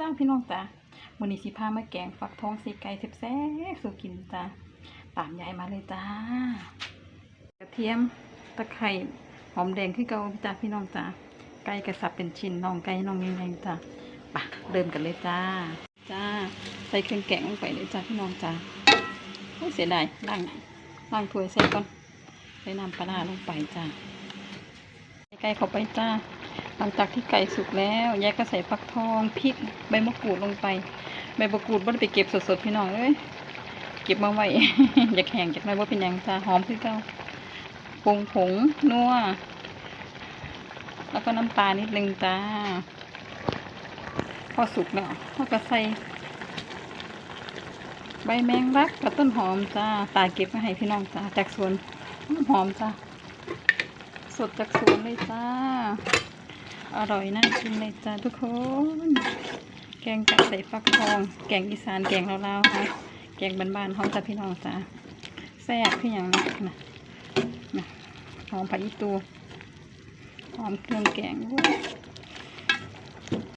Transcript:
จ้าพี่น้องจ้าวันนี้สิพามาแกงฟักทองสีไก่แซ่บๆสู่กินจ้าตามยายมาเลยจ้ากระเทียมตะไคร้หอมแดงขึ้นเกาจ้าพี่น้องจ้าไก่กระสับเป็นชิ้นน้องไก่น้องยังไงจ้าปะเริ่มกันเลยจ้า จ้า ใส่เครื่องแกงลงไปเลยจ้าพี่น้องจ้าโอ้เสียดายล้างล้างถ้วยใส่ก่อนใส่น้ำปลาร้าลงไปจ้าใส่ไก่เข้าไปจ้า หลังจากที่ไก่สุกแล้วยายก็ใส่ฟักทองพริกใบมะกรูดลงไป ใบมะกรูดบ่ได้ไปเก็บสดๆพี่น้องเอ้ยเก็บมาไว้ อยากแห้งจากหน้อยว่าเป็นยังจ้าหอมคือเก่าปรุงผงนัวแล้วก็น้ำตาลนิดนึงจ้า พอสุกแล้วเราก็ใส่ใบแมงลักกับต้นหอมจ้าตาเก็บมาให้พี่น้องจ้าจากสวนหอมจ้าสดจากสวนเลยจ้า อร่อยน่ากินเลยจ้าทุกคน แกงไก่ใส่ฟักทอง แกงอีสานแกงลาวๆค่ะ แกงบ้านๆห้องจ้าพี่น้องจ้าแซ่บขึ้นอย่างนะนะนะหอมผักอีตูหอมเครื่องแกงด้วย